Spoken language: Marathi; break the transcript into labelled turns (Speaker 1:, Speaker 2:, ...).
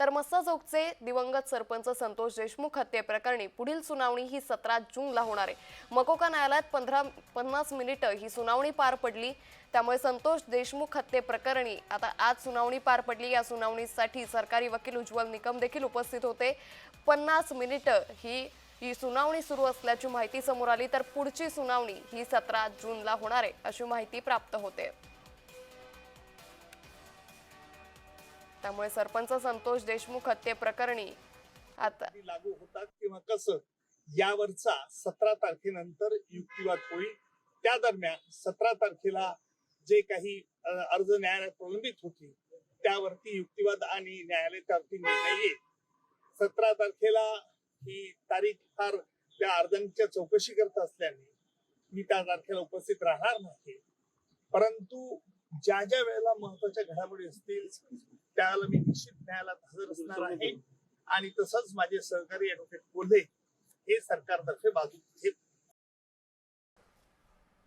Speaker 1: तर मस्साजोगचे दिवंगत सरपंच संतोष देशमुख हत्येप्रकरणी पुढील सुनावणी ही सतरा जूनला होणार आहे. मकोका न्यायालयात पंधरा पन्नास मिनिटं ही सुनावणी पार पडली. त्यामुळे संतोष देशमुख हत्येप्रकरणी आता आज सुनावणी पार पडली. या सुनावणीसाठी सरकारी वकील उज्ज्वल निकम देखील उपस्थित होते. पन्नास मिनिटं ही ही सुनावणी सुरू असल्याची माहिती समोर आली. तर पुढची सुनावणी ही सतरा जूनला होणार आहे अशी माहिती प्राप्त होते. त्यामुळे सरपंच संतोष देशमुख हत्येप्रकरणी आता
Speaker 2: लागू होतात किंवा कसं यावरचा सतरा तारखेनंतर युक्तिवाद होईल. त्या दरम्यान सतरा तारखेला जे काही अर्ज न्यायालयात प्रलंबित होती त्यावरती युक्तिवाद आणि न्यायालय त्यावरती निर्णय येईल. सतरा तारखेला ही तारीख फार त्या अर्जांच्या चौकशी करत असल्याने मी त्या तारखेला उपस्थित राहणार नाही. परंतु ज्या ज्या वेळेला महत्त्वाच्या घडामोडी असतील त्यावेळेला मी निश्चित न्यायालयात हजर असणार आहे. आणि तसंच माझे सहकारी ऍडव्होकेट कोल्हे हे सरकारतर्फे बाजू